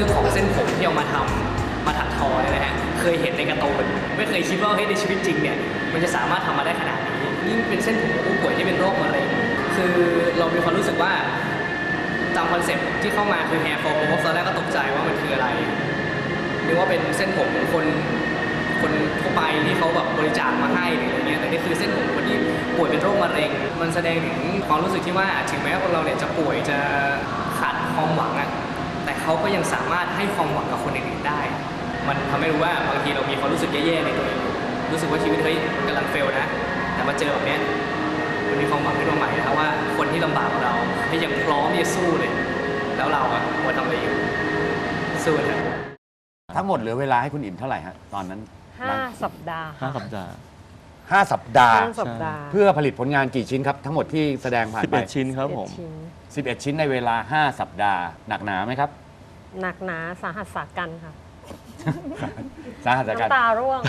รื่องของเส้นผมที่เอามาทำมาถักทอเนี่ยนะฮะเคยเห็นในการ์ตูนไม่เคยคิดว่าเฮ้ยในชีวิตจริงเนี่ยมันจะสามารถทำมาได้ขนาดนี้ยิ่งเป็นเส้นผมของผู้ป่วยที่เป็นโรคมะเร็งคือเรามีความรู้สึกว่าตามคอนเซ็ปต์ที่เข้ามาคือ hair for hope ตอนแรกก็ตกใจว่ามันคืออะไรนึกว่าเป็นเส้นผมของคนคนทั่วไปที่เขาแบบบริจาคมาให้หรืออะไรเงี้ยแต่นี่คือเส้นผมคนที่ป่วยเป็นโรคมะเร็ง มันแสดงถึงความรู้สึกที่ว่าถึงแม้ว่าคนเราเนี่ยจะป่วยจะขาดความหวังอะ แต่เขาก็ยังสามารถให้ความหวังกับคนอื่นๆได้ มันทำให้รู้ว่าบางทีเรามีความรู้สึกแย่ๆในตัวเองอยู่รู้สึกว่าชีวิตเฮ้ยกำลังเฟลนะ แต่มาเจอแบบเนี้ยมันมีความหวังขึ้นมาใหม่นะครับว่าคนที่ลำบากกว่าเราให้ยังพร้อมที่จะสู้เลย แล้วเราอะควรทำอะไรอยู่สู้เถอะทั้งหมดเหลือเวลาให้คุณอิ่มเท่าไหร่ฮะตอนนั้นห้าสัปดาห์ห้าค่ะสัปดาห์ห้าสัปดาห์ห้าสัปดาห์ เพื่อผลิตผลงานกี่ชิ้นครับ ทั้งหมดที่แสดงผ่านสิบไปเอ็ดชิ้นครับผมเจ็ดชิ้น11 ชิ้นในเวลา 5 สัปดาห์ หนักหนาไหมครับ หนักหนาสาหัสสากันค่ะสาหัสกันน้ำตาร่วง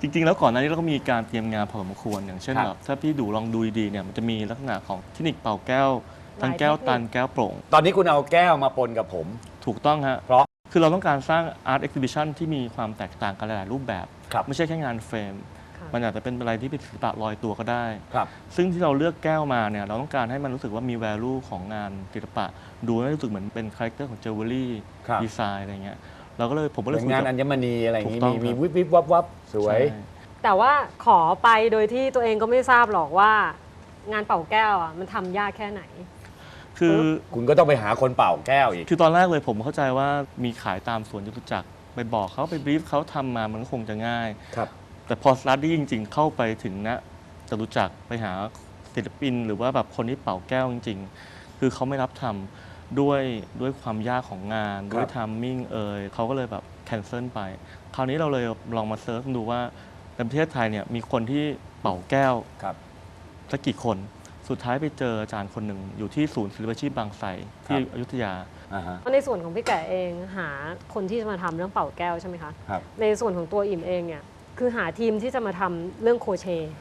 จริง ๆ แล้วก่อนหน้านี้เราก็มีการเตรียมงานพอสมควรอย่างเช่นครับ แบบถ้าพี่ดูลองดูดีๆเนี่ยมันจะมีลักษณะของเทคนิคเป่าแก้ว ทั้งหลายแก้วเทคนิคตันแก้วโปร่ง ตอนนี้คุณเอาแก้วมาปนกับผม ถูกต้องฮะเพราะ คือเราต้องการสร้างอาร์ต i อ h i b i t i o n ที่มีความแตกต่างกันหลายๆรูปแบบ ครับ ไม่ใช่แค่งานเฟรม ค่ะ มันอาจจะเป็นอะไรที่เป็นศิลปะลอยตัวก็ได้ ครับ ซึ่งที่เราเลือกแก้วมาเนี่ยเราต้องการให้มันรู้สึกว่ามี value ของงานศิลปะ ดูให้รู้สึกเหมือนเป็นคาแรคเตอร์ของเจวเวลรี่ครับ ดีไซน์อะไรเงี้ยเราก็เลยผมก็เหเลมืยอนคุยงานกับอัญมณีอะไรอย่างนี้ถูกต้องมีมีครับ วิบวิบวับวับสวย ใช่ แต่ว่าขอไปโดยที่ตัวเองก็ไม่ทราบหรอกว่า งานเป่าแก้วอะมันทำยากแค่ไหน คือคุณก็ต้องไปหาคนเป่าแก้วอีก คือตอนแรกเลยผมเข้าใจว่ามีขายตามสวนจตุจักรไปบอกเขาไปบรีฟเขาทำมามันก็คงจะง่าย ครับ แต่พอสตาร์ดี้จริง ๆ เข้าไปถึงนะจตุจักรไปหาศิลปิน หรือว่าแบบคนที่เป่าแก้วจริง ๆ คือเขาไม่รับทำ ด้วยด้วยความยากของงานครับด้วยทัมมิ่งเอ่ยเขาก็เลยแบบแคนเซิลไป คราวนี้เราเลยลองมาเซิร์ชดูว่าในประเทศไทยเนี่ยมีคนที่เป่าแก้วครับสักกี่คน สุดท้ายไปเจออาจารย์คนหนึ่งอยู่ที่ศูนย์ศิลปาชีพบางไทรที่ครับอยุธยาอ่าฮะในส่วนของพี่แก่เองหาคนที่จะมาทำเรื่องเป่าแก้วใช่ไหมคะครับ ในส่วนของตัวอิ่มเองเนี่ยคือหาทีมที่จะมาทำเรื่องโครเชต์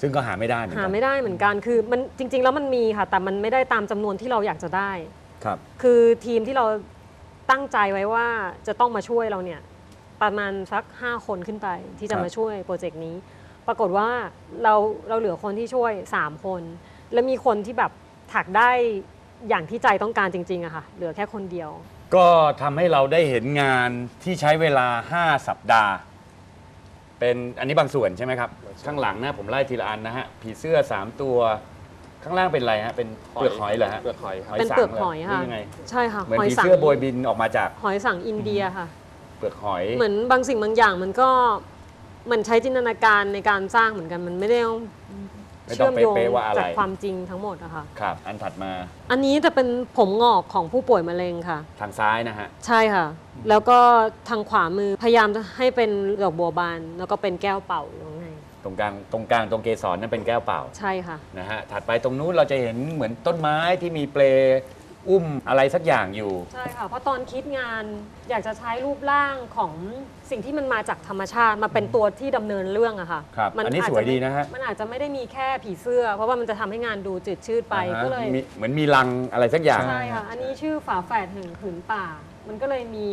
ซึ่งก็หาไม่ได้เหมือนหากัน ไม่ได้เหมือนกันคือมันจริง ๆ แล้วมันมีค่ะ แต่มันไม่ได้ตามจำนวนที่เราอยากจะได้ ครับ คือทีมที่เราตั้งใจไว้ว่าจะต้องมาช่วยเราเนี่ยประมาณสัก 5 คนขึ้นไปที่จะครับ มาช่วยโปรเจกต์นี้ ปรากฏว่าเราเราเหลือคนที่ช่วย 3 คน และมีคนที่แบบถักได้อย่างที่ใจต้องการจริงๆอะค่ะ เหลือแค่คนเดียว ก็ทำให้เราได้เห็นงานที่ใช้เวลา 5 สัปดาห์ เป็นอันนี้บางส่วนใช่ไหมครับ ข้างหลังนะผมไล่ทีละอันนะฮะ ผีเสื้อ 3 ตัว ข้างล่างเป็นอะไรฮะเป็นเปลือกหอยเหรอฮะเปลือกหอยครับเป็นสังเปลือกรหอยค่ะหรืยังไงใช่ค่ะเหมือนหอยผีสังเสื้อโบยบินออกมาจากหอยสังอินเดียค่ะ เปลือกหอย เหมือนบางสิ่งบางอย่างมันก็มันใช้จินตนาการในการสร้างเหมือนกันมันไม่ได้ต้องไม่ต้เชื่อองมโยงเป๊ะๆว่าอะไร จากความจริงทั้งหมดอะค่ะ ครับ อันถัดมาอันนี้จะเป็นผมงอกของผู้ป่วยมะเร็งค่ะ ทางซ้ายนะฮะ ใช่ค่ะ แล้วก็ทางขวามือพยายามจะให้เป็นดอกบัวบาน แล้วก็เป็นแก้วเป่าอยู่ข้างใน ตรงกลางตรงกลางตรงเกสรนั่นเป็นแก้วเปล่าใช่ค่ะนะฮะถัดไปตรงนู้นเราจะเห็นเหมือนต้นไม้ที่มีเปลอุ้มอะไรสักอย่างอยู่ ใช่ค่ะเพราะตอนคิดงานอยากจะใช้รูปร่างของสิ่งที่มันมาจากธรรมชาติมาเป็นตัวที่ดำเนินเรื่องอะค่ะครับมัอันนี้าจสจวยดีนะฮะ มันอาจจะไม่ได้มีแค่ผีเสื้อ เพราะว่ามันจะทำให้งานดูจืดชืดไปอ่าฮะก็เลยมีเหมือนมีรังอะไรสักอย่าง ใช่ค่ะอันนี้ชื่อฝาแฝดหึงผืนป่า มันก็เลยมี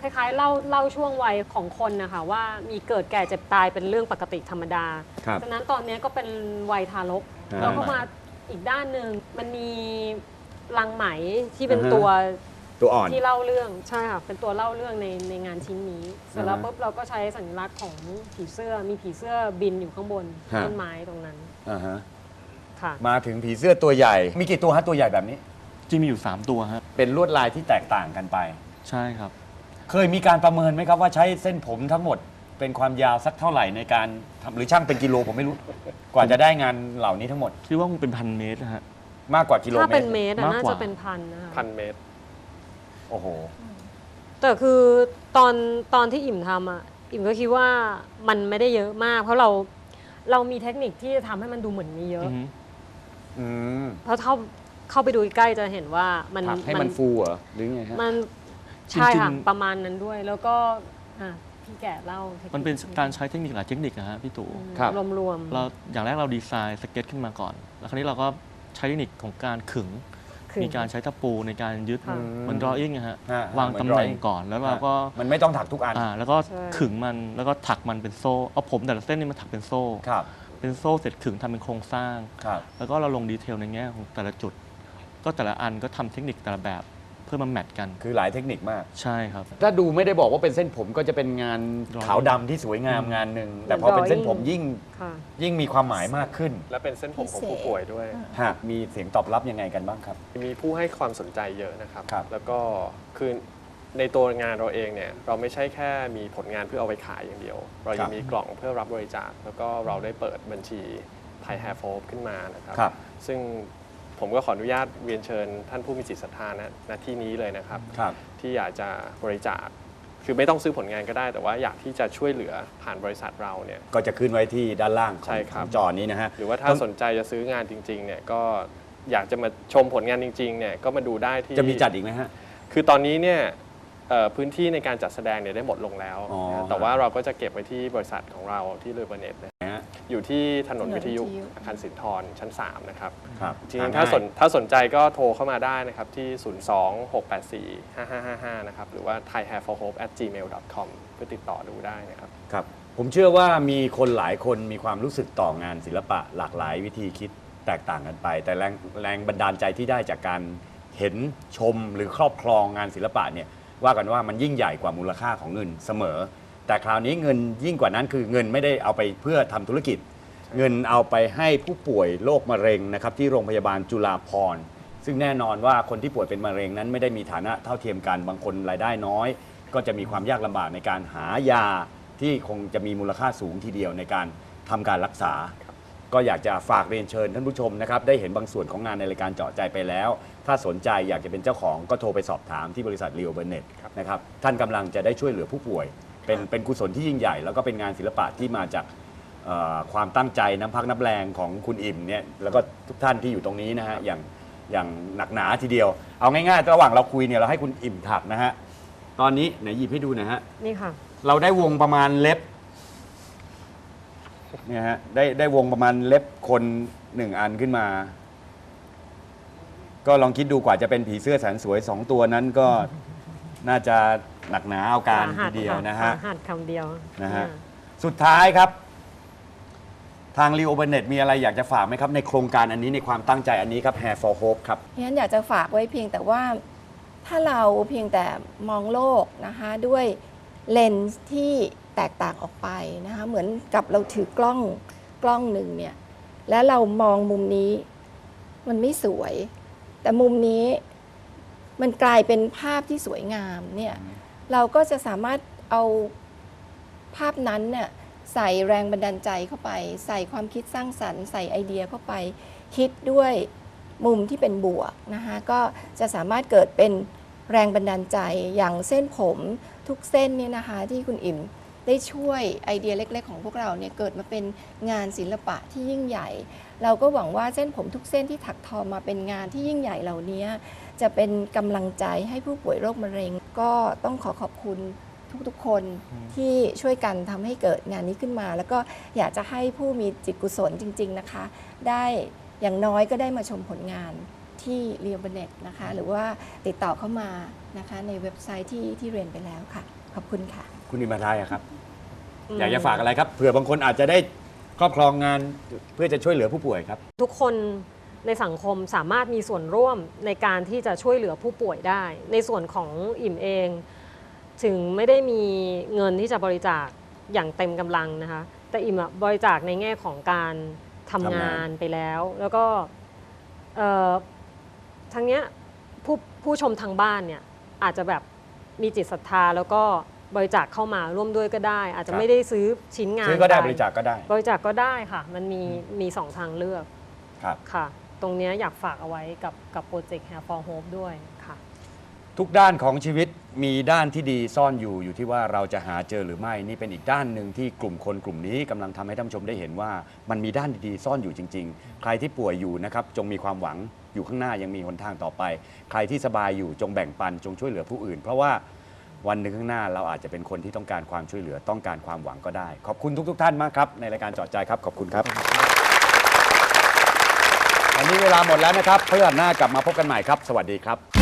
คล้ายๆเล่าเล่าช่วงวัยของคนนะคะว่ามีเกิดแก่เจ็บตายเป็นเรื่องปกติธรรมดาครับดังนั้นตอนนี้ก็เป็นวัยทารกอ่า แล้วก็มาอีกด้านหนึ่งมันมีลังไหมที่เป็นอ่าฮะตัว ตัวอ่อน ที่เล่าเรื่องใช่ค่ะเป็นตัวเล่าเรื่องในในงานชิ้นนี้เสร็จแล้วอ่าฮะปุ๊บเราก็ใช้สัญลักษณ์ของผีเสื้อมีผีเสื้อบินอยู่ข้างบนฮะ ต้นไม้ตรงนั้นอ่าฮะค่ะ มาถึงผีเสื้อตัวใหญ่ มีกี่ตัวฮะตัวใหญ่แบบนี้ จริงมีอยู่ 3 ตัวฮะเป็นลวดลายที่แตกต่างกันไป ใช่ครับ เคยมีการประเมินไหมครับว่าใช้เส้นผมทั้งหมดเป็นความยาวสักเท่าไหร่ในการทำหรือช่างเป็นกิโลผมไม่รู้ กว่าจะได้งานเหล่านี้ทั้งหมดคิดว่าคงเป็นพันเมตรนะฮะ มากกว่ากิโลถ้าเมเป็ตนร เมตรอะมากน่ากว่าจะเป็นพันนะคะพันเมตร โอ้โห แต่คือตอนตอนที่อิ่มทำอะอิ่มก็คิดว่ามันไม่ได้เยอะมาก เพราะเราเรามีเทคนิคที่จะทำให้มันดูเหมือนมีเยอะ อือฮึอืม เพราะเข้าเข้าไปดูใกล้ๆจะเห็นว่ามันถักให้มันฟูเหรอหรือไงฮะ มัน ใช่ค่ะประมาณนั้นด้วยแล้วก็อะพี่แก่เล่าทคคมันเป็นการใช้เทคนิคหลายเทคนิคนะฮะพี่ตู่อืมครับ รวมๆ เราอย่างแรกเราดีไซน์สเก็ตขึ้นมาก่อน แล้วคราวนี้เราก็ใช้เทคนิคของการขึง ขึงมีการใช้ตะปูในการยึดค่ะ เหมือน drawing อะฮะฮะวางเหมือนตำแหน่ง drawing ก่อนแล้วเราก็มันไม่ต้องถักทุกอันอ่าแล้วก็ใช่ขึงมันแล้วก็ถักมันเป็นโซ่เอาผมแต่ละเส้นนี่มาถักเป็นโซ่ ครับเป็นโซ่เสร็จขึงทำเป็นโครงสร้าง ครับ แล้วก็เราลงดีเทลในแง่ของแต่ละจุด ก็แต่ละอันก็ทำเทคนิคแต่ละแบบ เพื่อมาแมทกันคือหลายเทคนิคมาก ใช่ครับ ถ้าดูไม่ได้บอกว่าเป็นเส้นผมก็จะเป็นงาน Drawing ขาวดำที่สวยงามงานหนึ่งแต่เหมือนพอเป็นเส้น drawing ผมยิ่งค่ะ ยิ่งมีความหมายมากขึ้นและเป็นเส้นผมของผู้ป่วยด้วย หากมีเสียงตอบรับยังไงกันบ้างครับ มีผู้ให้ความสนใจเยอะนะครับ ครับ แล้วก็คือในตัวงานเราเองเนี่ยเราไม่ใช่แค่มีผลงานเพื่อเอาไปขายอย่างเดียว เรายังมีกล่องเพื่อรับบริจาค แล้วก็เราได้เปิดบัญชีไทยแฮร์โฟขึ้นมานะครับครับซึ่ง ผมก็ขออนุญาตเรียนเชิญท่านผู้มีจิตศรัทธาณณที่นี้เลยนะครับ ครับ ที่อยากจะบริจาคคือไม่ต้องซื้อผลงานก็ได้ แต่ว่าอยากที่จะช่วยเหลือผ่านบริษัทเราเนี่ย ก็จะขึ้นไว้ที่ด้านล่างขอใช่งครับจอนี้นะฮะหรือว่าถ้าสนใจจะซื้องานจริงๆเนี่ยก็อยากจะมาชมผลงานจริงๆเนี่ยก็มาดูได้ที่ จะมีจัดอีกไหมฮะ คือตอนนี้เนี่ยเอ่อพื้นที่ในการจัดแสดงเนี่ยได้หมดลงแล้วอ๋อ นะแต่ว่าเราก็จะเก็บไว้ที่บริษัทของเราที่เลเบเน็ตนะนะฮะ อยู่ที่ถนนถนนวิทยุวิทยุอาคารสินทรชั้น 3 นะครับ ครับจริงๆถ้าสนถ้าสนใจก็โทรเข้ามาได้นะครับ ที่ 026845555 นะครับ หรือว่า thaihairforhope at gmail com เพื่อติดต่อดูได้นะครับ ครับ ผมเชื่อว่ามีคนหลายคนมีความรู้สึกต่องานศิลปะหลากหลายวิธีคิดแตกต่างกันไป แต่แรงแรงบันดาลใจที่ได้จากการเห็นชมหรือครอบครองงานศิลปะเนี่ยว่ากันว่ามันยิ่งใหญ่กว่ามูลค่าของเงินเสมอ แต่คราวนี้เงินยิ่งกว่านั้นคือเงินไม่ได้เอาไปเพื่อทำธุรกิจ เงินเอาไปให้ผู้ป่วยโรคมะเร็งนะครับที่โรงพยาบาลจุฬาภรณ์ซึ่งแน่นอนว่าคนที่ป่วยเป็นมะเร็งนั้นไม่ได้มีฐานะเท่าเทียมกันบางคนรายได้น้อย ก็จะมีความยากลำบากในการหายาที่คงจะมีมูลค่าสูงทีเดียวในการทำการรักษา ก็อยากจะฝากเรียนเชิญท่านผู้ชมนะครับ ได้เห็นบางส่วนของงานในรายการเจาะใจไปแล้ว ถ้าสนใจอยากจะเป็นเจ้าของก็โทรไปสอบถามที่บริษัทเรียวเบอร์เน็ตนะครับ ท่านกำลังจะได้ช่วยเหลือผู้ป่วย เป็นเป็นกุศลที่ยิ่งใหญ่ แล้วก็เป็นงานศิลปะที่มาจากเอ่อความตั้งใจน้ำพักน้ำแรงของคุณอิ่มเนี่ยแล้วก็ทุกท่านที่อยู่ตรงนี้นะฮะอย่างอย่างหนักหนาทีเดียว เอาง่ายๆ ระหว่างเราคุยเนี่ยเราให้คุณอิ่มถักนะฮะตอนนี้ไหนหยิบให้ดูหนะฮะ นี่ค่ะ เราได้วงประมาณเล็บเนี่ยฮะได้ได้วงประมาณเล็บคนหนึ่งอันขึ้นมา ก็ลองคิดดูกว่าจะเป็นผีเสื้อแสนสวยสองตัวนั้นก็ น่าจะหนักหนาเอาการสหัทีสเดียวนะฮะสาหัสคำเดียวนะฮะอ่าสุดท้ายครับ ทางรีโอเบเน็ตมีอะไรอยากจะฝากไหมครับ ในโครงการอันนี้ในความตั้งใจอันนี้ครับ Hair for Hope ครับงั้นอยากจะฝากไว้เพียงแต่ว่าถ้าเราเพียงแต่มองโลกนะคะด้วยเลนส์ที่แตกต่างออกไปนะคะเหมือนกับเราถือกล้องกล้องหนึ่งเนี่ย แล้วเรามองมุมนี้ มันไม่สวย แต่มุมนี้ มันกลายเป็นภาพที่สวยงามเนี่ยเราก็จะสามารถเอาภาพนั้นเนี่ยใส่แรงบันดาลใจเข้าไป ใส่ความคิดสร้างสรรค์ ใส่ไอเดียเข้าไป คิดด้วยมุมที่เป็นบวกนะคะก็จะสามารถเกิดเป็นแรงบันดาลใจอย่างเส้นผมทุกเส้นเนี่ยนะคะที่คุณอิ่ม ได้ช่วยไอเดียเล็ก ๆ ของพวกเราเนี่ยเกิดมาเป็นงานศิลปะที่ยิ่งใหญ่ เราก็หวังว่าเส้นผมทุกเส้นที่ถักทอมาเป็นงานที่ยิ่งใหญ่เหล่านี้จะเป็นกำลังใจให้ผู้ป่วยโรคมะเร็ง ก็ต้องขอขอบคุณทุกๆ คนที่ช่วยกันทำให้เกิดงานนี้ขึ้นมา แล้วก็อยากจะให้ผู้มีจิตกุศลจริง ๆนะคะ ได้อย่างน้อยก็ได้มาชมผลงานที่เรียบเน็ตนะคะ หรือว่าติดต่อเข้ามานะคะในเว็บไซต์ที่ที่เรียนไปแล้วค่ะ ขอบคุณค่ะ คุณอิมมาทายอะครับม อยากจะฝากอะไรครับเผื่อบางคนอาจจะได้ครอบครองงานเพื่อจะช่วยเหลือผู้ป่วยครับ ทุกคนในสังคมสามารถมีส่วนร่วมในการที่จะช่วยเหลือผู้ป่วยได้ ในส่วนของอิ่มเอง ถึงไม่ได้มีเงินที่จะบริจาคอย่างเต็มกำลังนะคะ แต่อิ่มอะบริจาคในแง่ของการทำทำงางาน นไปแล้ว แล้วก็เอ่อทั้งเนี้ยผู้ผู้ชมทางบ้านเนี่ยอาจจะแบบมีจิตศรัทธาแล้วก็ บริจาคเข้ามาร่วมด้วยก็ได้ อาจจะไม่ได้ซื้อชิ้นงานซื้อก็ได้ปบริจาคก็ได้ บริจาคก็ได้ค่ะ มันมีมีสองทางเลือกครับ ค่ะ ตรงเนี้ยอยากฝากเอาไว้กับกับโปรเจกต์ Hair for Hope ด้วยค่ะ ทุกด้านของชีวิตมีด้านที่ดีซ่อนอยู่อยู่ที่ว่าเราจะหาเจอหรือไม่นี่เป็นอีกด้านหนึ่งที่กลุ่มคนกลุ่มนี้กำลังทำให้ท่านผู้ชมได้เห็นว่า มันมีด้านดีๆซ่อนอยู่จริง ๆ ใครที่ป่วยอยู่นะครับจงมีความหวังอยู่ข้างหน้ายังมีหนทางต่อไป ใครที่สบายอยู่จงแบ่งปันจงช่วยเหลือผู้อื่น เพราะว่า วันหนึ่งข้างหน้าเราอาจจะเป็นคนที่ต้องการความช่วยเหลือต้องการความหวังก็ได้ ขอบคุณทุก ๆ ท่านมากครับในรายการเจอดใจครับขอบคุณครับวันนี้เวลาหมดแล้วนะครับเพื่อนหน้ากลับมาพบกันใหม่ครับ สวัสดีครับ